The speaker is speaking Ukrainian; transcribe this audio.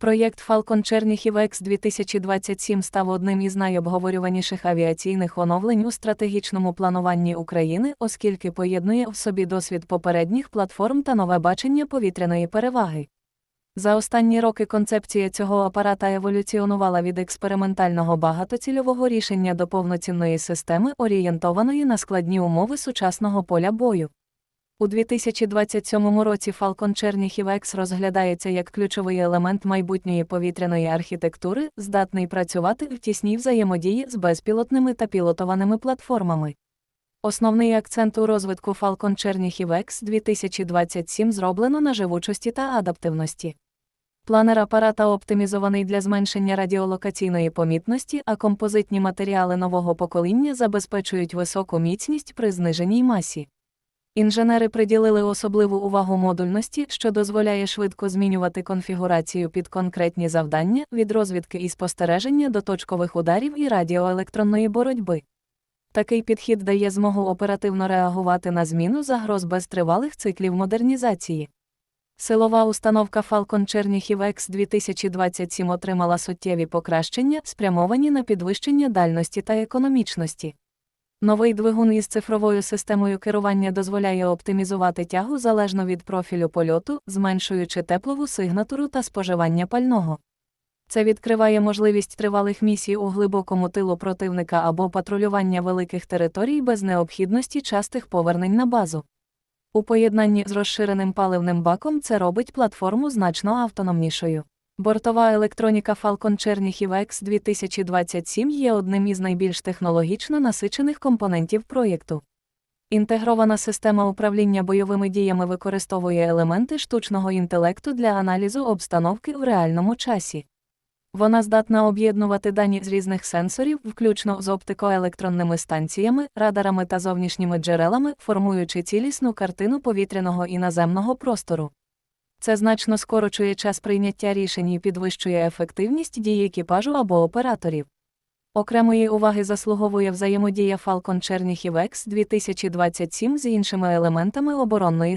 Проєкт Falcon Черніхів X 2027 став одним із найобговорюваніших авіаційних оновлень у стратегічному плануванні України, оскільки поєднує в собі досвід попередніх платформ та нове бачення повітряної переваги. За останні роки концепція цього апарата еволюціонувала від експериментального багатоцільового рішення до повноцінної системи, орієнтованої на складні умови сучасного поля бою. У 2027 році Falcon Черніхів X розглядається як ключовий елемент майбутньої повітряної архітектури, здатний працювати в тісній взаємодії з безпілотними та пілотованими платформами. Основний акцент у розвитку Falcon Черніхів X 2027 зроблено на живучості та адаптивності. Планер апарата оптимізований для зменшення радіолокаційної помітності, а композитні матеріали нового покоління забезпечують високу міцність при зниженій масі. Інженери приділили особливу увагу модульності, що дозволяє швидко змінювати конфігурацію під конкретні завдання від розвідки і спостереження до точкових ударів і радіоелектронної боротьби. Такий підхід дає змогу оперативно реагувати на зміну загроз без тривалих циклів модернізації. Силова установка Falcon Черніхів X 2027 отримала суттєві покращення, спрямовані на підвищення дальності та економічності. Новий двигун із цифровою системою керування дозволяє оптимізувати тягу залежно від профілю польоту, зменшуючи теплову сигнатуру та споживання пального. Це відкриває можливість тривалих місій у глибокому тилу противника або патрулювання великих територій без необхідності частих повернень на базу. У поєднанні з розширеним паливним баком це робить платформу значно автономнішою. Бортова електроніка Falcon Черніхів X 2027 є одним із найбільш технологічно насичених компонентів проєкту. Інтегрована система управління бойовими діями використовує елементи штучного інтелекту для аналізу обстановки в реальному часі. Вона здатна об'єднувати дані з різних сенсорів, включно з оптикоелектронними станціями, радарами та зовнішніми джерелами, формуючи цілісну картину повітряного і наземного простору. Це значно скорочує час прийняття рішень і підвищує ефективність дій екіпажу або операторів. Окремої уваги заслуговує взаємодія Falcon Черніхів X 2027 з іншими елементами оборонної